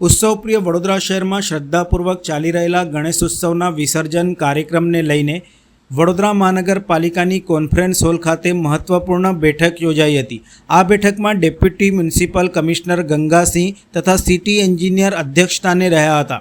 ઉત્સવપ્રિય વડોદરા શહેરમાં શ્રદ્ધાપૂર્વક ચાલી રહેલા ગણેશ ઉત્સવના વિસર્જન કાર્યક્રમને લઈને વડોદરા મહાનગરપાલિકાની કોન્ફરન્સ હોલ ખાતે મહત્વપૂર્ણ બેઠક યોજાઈ હતી. આ બેઠકમાં ડેપ્યુટી મ્યુનિસિપલ કમિશનર ગંગાસિંહ તથા સિટી એન્જિનિયર અધ્યક્ષતાને રહ્યા હતા.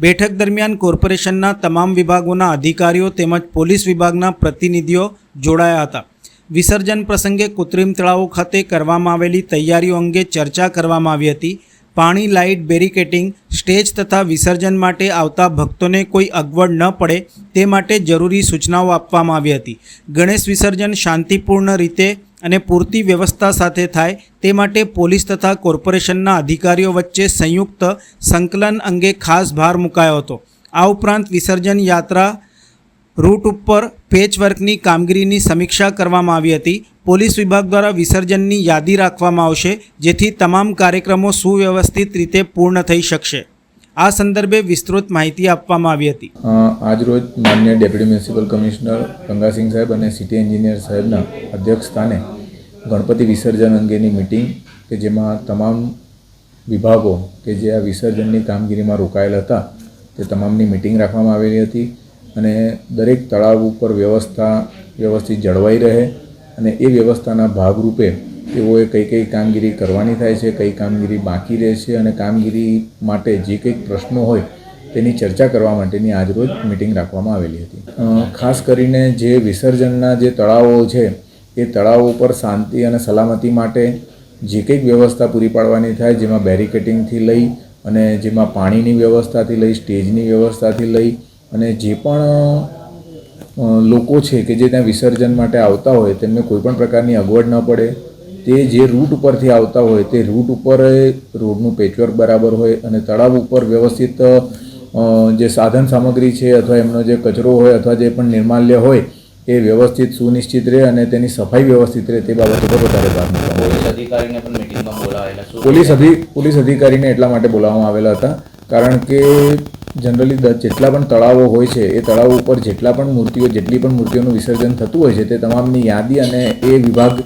બેઠક દરમિયાન કોર્પોરેશનના તમામ વિભાગોના અધિકારીઓ તેમજ પોલીસ વિભાગના પ્રતિનિધિઓ જોડાયા હતા. વિસર્જન પ્રસંગે કૃત્રિમ તળાવો ખાતે કરવામાં આવેલી તૈયારીઓ અંગે ચર્ચા કરવામાં આવી હતી. પાણી લાઇટ બેરિકેટિંગ, સ્ટેજ તથા વિસર્જન માટે આવતા ભક્તોને કોઈ અગવડ ન પડે તે માટે જરૂરી સૂચનાઓ આપવામાં આવી હતી. ગણેશ વિસર્જન શાંતિપૂર્ણ રીતે અને પૂરતી વ્યવસ્થા સાથે થાય તે માટે પોલીસ તથા કોર્પોરેશનના અધિકારીઓ વચ્ચે સંયુક્ત સંકલન અંગે ખાસ ભાર મુકાયો હતો. આ ઉપરાંત વિસર્જન યાત્રા રૂટ ઉપર પેચવર્કની કામગીરીની સમીક્ષા કરવામાં આવી હતી. પોલીસ વિભાગ દ્વારા વિસર્જનની યાદી રાખવામાં આવશે, જેથી તમામ કાર્યક્રમો સુવ્યવસ્થિત રીતે પૂર્ણ થઈ શકશે. આ સંદર્ભે વિસ્તૃત માહિતી આપવામાં આવી હતી. આજરોજ માન્ય ડેપ્યુટી મ્યુનિસિપલ કમિશનર ગંગાસિંહ સાહેબ અને સિટી એન્જિનિયર સાહેબના અધ્યક્ષ સ્થાને ગણપતિ વિસર્જન અંગેની મિટિંગ, કે જેમાં તમામ વિભાગો કે જે આ વિસર્જનની કામગીરીમાં રોકાયેલા હતા, તે તમામની મિટિંગ રાખવામાં આવેલી હતી. અને દરેક તળાવ ઉપર વ્યવસ્થા વ્યવસ્થિત જળવાઈ રહે અને એ વ્યવસ્થાના ભાગરૂપે તેઓએ કઈ કઈ કામગીરી કરવાની થાય છે, કઈ કામગીરી બાકી રહે છે અને કામગીરી માટે જે કંઈક પ્રશ્નો હોય તેની ચર્ચા કરવા માટેની આજરોજ મિટિંગ રાખવામાં આવેલી હતી. ખાસ કરીને જે વિસર્જનના જે તળાવો છે, એ તળાવો ઉપર શાંતિ અને સલામતી માટે જે કંઈક વ્યવસ્થા પૂરી પાડવાની થાય, જેમાં બેરિકેટિંગથી લઈ અને જેમાં પાણીની વ્યવસ્થાથી લઈ, સ્ટેજની વ્યવસ્થાથી લઈ અને જે પણ લોકો છે કે જે ત્યાં વિસર્જન માટે આવતા હોય તેમને કોઈ પણ પ્રકારની અગવડ ન પડે. તે જે રૂટ ઉપરથી આવતા હોય તે રૂટ ઉપર રોડનું પેચવર્ક બરાબર હોય અને તળાવ ઉપર વ્યવસ્થિત જે સાધન સામગ્રી છે અથવા એમનો જે કચરો હોય અથવા જે પણ નિર્માલ્ય હોય એ વ્યવસ્થિત સુનિશ્ચિત રહે અને તેની સફાઈ વ્યવસ્થિત રહે તે બાબત ઉપર વધારે ભાર મૂકવામાં પોલીસ અધિકારીને પણ મિટિંગમાં બોલાવેલા શું પોલીસ અધિ પોલીસ અધિકારીને એટલા માટે બોલાવવામાં આવેલા હતા કારણ કે જનરલી જેટલા પણ તળાવો હોય છે, એ તળાવો ઉપર જેટલા પણ મૂર્તિઓ, જેટલી પણ મૂર્તિઓનું વિસર્જન થતું હોય છે, તે તમામની યાદી અને એ વિભાગ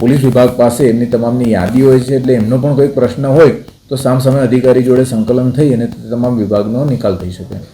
પોલીસ વિભાગ પાસે એમની તમામની યાદી હોય છે, એટલે એમનો પણ કોઈક પ્રશ્ન હોય, તો સામસામે અધિકારી જોડે સંકલન થઈ અને તમામ વિભાગનો નિકાલ થઈ શકે.